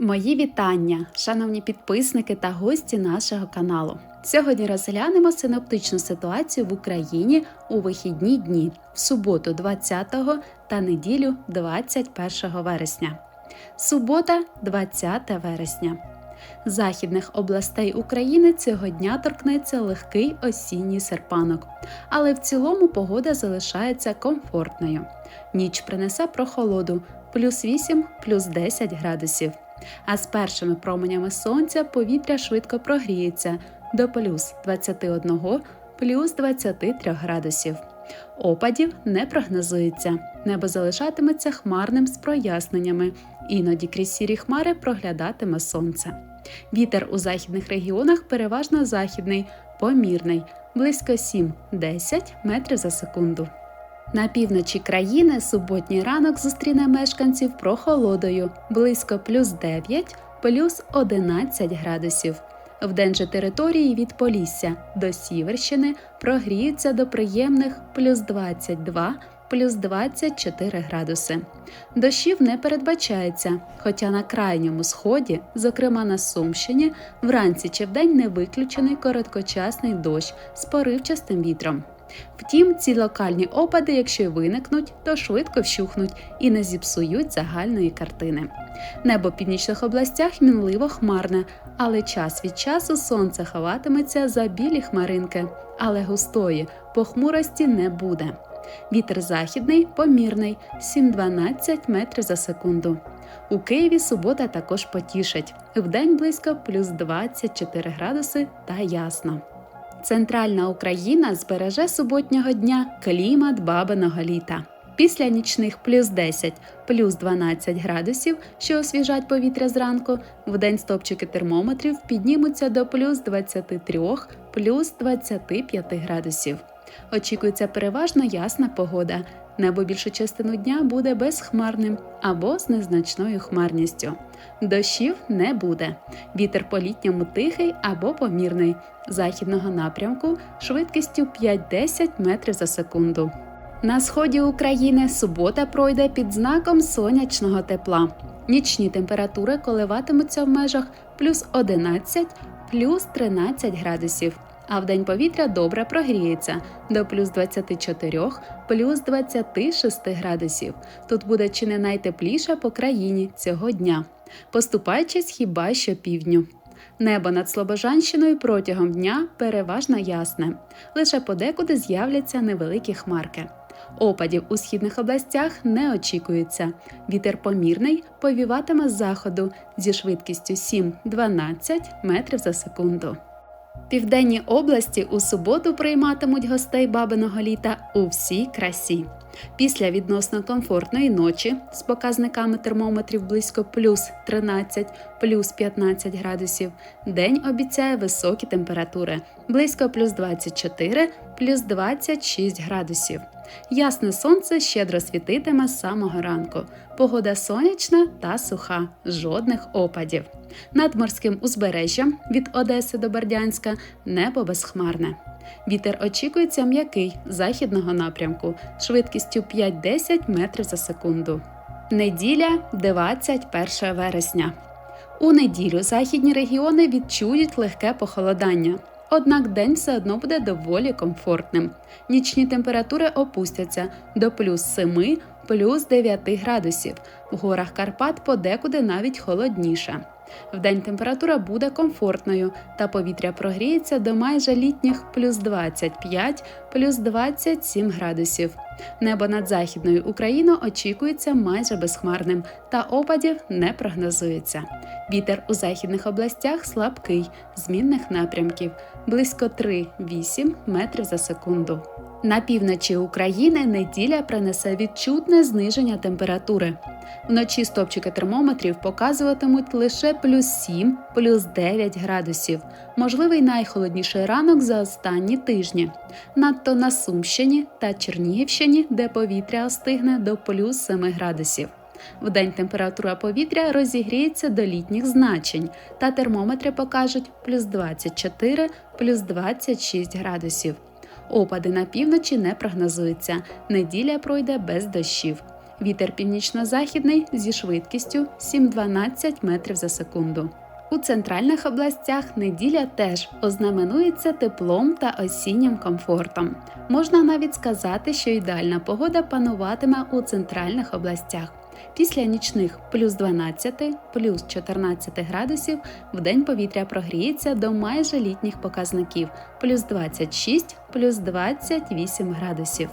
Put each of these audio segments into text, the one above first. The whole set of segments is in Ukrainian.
Мої вітання, шановні підписники та гості нашого каналу. Сьогодні розглянемо синоптичну ситуацію в Україні у вихідні дні в суботу 20 та неділю 21 вересня. Субота 20 вересня. Західних областей України цього дня торкнеться легкий осінній серпанок, але в цілому погода залишається комфортною. Ніч принесе прохолоду плюс 8, плюс 10 градусів. А з першими променями сонця повітря швидко прогріється до плюс 21, плюс 23 градусів. Опадів не прогнозується. Небо залишатиметься хмарним з проясненнями. Іноді крізь сірі хмари проглядатиме сонце. Вітер у західних регіонах переважно західний, помірний, близько 7-10 метрів за секунду. На півночі країни суботній ранок зустріне мешканців прохолодою близько плюс 9, плюс 11 градусів. Вдень же території від Полісся до Сіверщини прогріються до приємних плюс 22, плюс 24 градуси. Дощів не передбачається, хоча на крайньому сході, зокрема на Сумщині, вранці чи вдень не виключений короткочасний дощ з поривчастим вітром. Втім, ці локальні опади, якщо й виникнуть, то швидко вщухнуть і не зіпсують загальної картини. Небо в північних областях мінливо хмарне, але час від часу сонце ховатиметься за білі хмаринки, але густої похмурості не буде. Вітер західний помірний 7-12 метрів за секунду. У Києві субота також потішить вдень близько плюс 24 градуси та ясно. Центральна Україна збереже суботнього дня клімат бабиного літа. Після нічних плюс 10, плюс 12 градусів, що освіжать повітря зранку, вдень стопчики термометрів піднімуться до плюс 23, плюс 25 градусів. Очікується переважно ясна погода. Небо більшу частину дня буде безхмарним або з незначною хмарністю. Дощів не буде. Вітер по літньому тихий або помірний, західного напрямку швидкістю 5-10 метрів за секунду. На сході України субота пройде під знаком сонячного тепла. Нічні температури коливатимуться в межах плюс 11, плюс 13 градусів а вдень повітря добре прогріється до плюс 24, плюс 26 градусів. Тут буде чи не найтепліше по країні цього дня, поступаючись хіба що півдню. Небо над Слобожанщиною протягом дня переважно ясне, лише подекуди з'являться невеликі хмарки. Опадів у східних областях не очікується. Вітер помірний повіватиме з заходу зі швидкістю 7-12 метрів за секунду. Південні області у суботу прийматимуть гостей бабиного літа у всій красі. Після відносно комфортної ночі з показниками термометрів близько плюс 13, плюс 15 градусів, день обіцяє високі температури близько плюс 24, плюс 26 градусів. Ясне сонце щедро світитиме з самого ранку. Погода сонячна та суха, жодних опадів. Над морським узбережжям від Одеси до Бердянська небо безхмарне. Вітер очікується м'який західного напрямку швидкістю 5-10 метрів за секунду. Неділя 21 вересня. У неділю західні регіони відчують легке похолодання. Однак день все одно буде доволі комфортним. Нічні температури опустяться до плюс 7, плюс 9 градусів. В горах Карпат подекуди навіть холодніше. Вдень температура буде комфортною, та повітря прогріється до майже літніх плюс 25, плюс 27 градусів. Небо над Західною Україною очікується майже безхмарним, та опадів не прогнозується. Вітер у західних областях слабкий, змінних напрямків близько 3-8 метрів за секунду. На півночі України неділя принесе відчутне зниження температури. Вночі стопчики термометрів показуватимуть лише плюс 7, плюс 9 градусів, можливий найхолодніший ранок за останні тижні. Надто на Сумщині та Чернігівщині, де повітря остигне до плюс 7 градусів. Вдень температура повітря розігріється до літніх значень, та термометри покажуть плюс 24, плюс 26 градусів. Опади на півночі не прогнозуються. Неділя пройде без дощів. Вітер північно-західний зі швидкістю 7-12 метрів за секунду. У центральних областях неділя теж ознаменується теплом та осіннім комфортом. Можна навіть сказати, що ідеальна погода пануватиме у центральних областях. Після нічних плюс 12, плюс 14 градусів в день повітря прогріється до майже літніх показників плюс 26, плюс 28 градусів.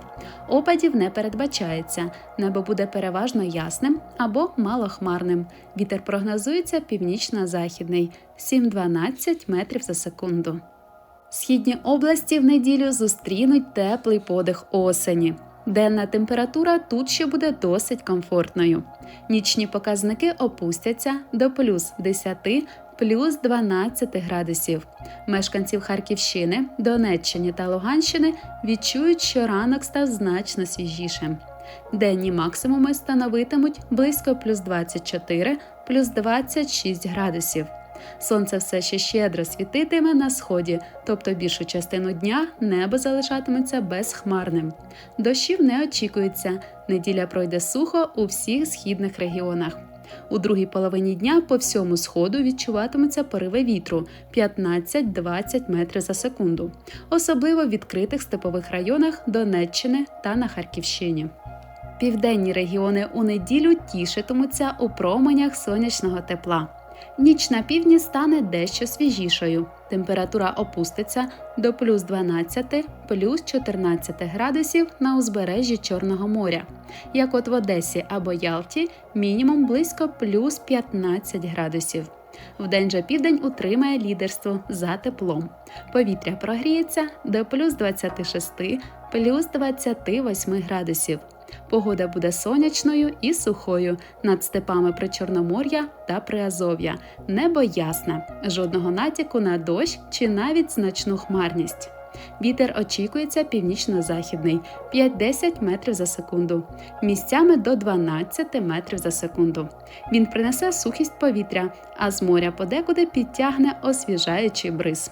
Опадів не передбачається. Небо буде переважно ясним або малохмарним. Вітер прогнозується північно-західний 7-12 метрів за секунду. Східні області в неділю зустрінуть теплий подих осені. Денна температура тут ще буде досить комфортною. Нічні показники опустяться до плюс 10, плюс 12 градусів. Мешканців Харківщини, Донеччини та Луганщини відчують, що ранок став значно свіжішим. Денні максимуми становитимуть близько плюс 24, плюс 26 градусів. Сонце все ще щедро світитиме на сході, тобто більшу частину дня небо залишатиметься безхмарним. Дощів не очікується. Неділя пройде сухо у всіх східних регіонах. У другій половині дня по всьому сходу відчуватимуться пориви вітру 15-20 метрів за секунду, особливо в відкритих степових районах Донеччини та на Харківщині. Південні регіони у неділю тішитимуться у променях сонячного тепла. Ніч на півдні стане дещо свіжішою. Температура опуститься до плюс 12, плюс 14 градусів на узбережжі Чорного моря. Як от в Одесі або Ялті, мінімум близько плюс 15 градусів. Вдень же південь утримає лідерство за теплом. Повітря прогріється до плюс 26, плюс 28 градусів. Погода буде сонячною і сухою над степами Причорномор'я та Приазов'я. Небо ясне, жодного натяку на дощ чи навіть значну хмарність. Вітер очікується північно-західний 5-10 метрів за секунду, місцями до 12 метрів за секунду. Він принесе сухість повітря, а з моря подекуди підтягне освіжаючий бриз.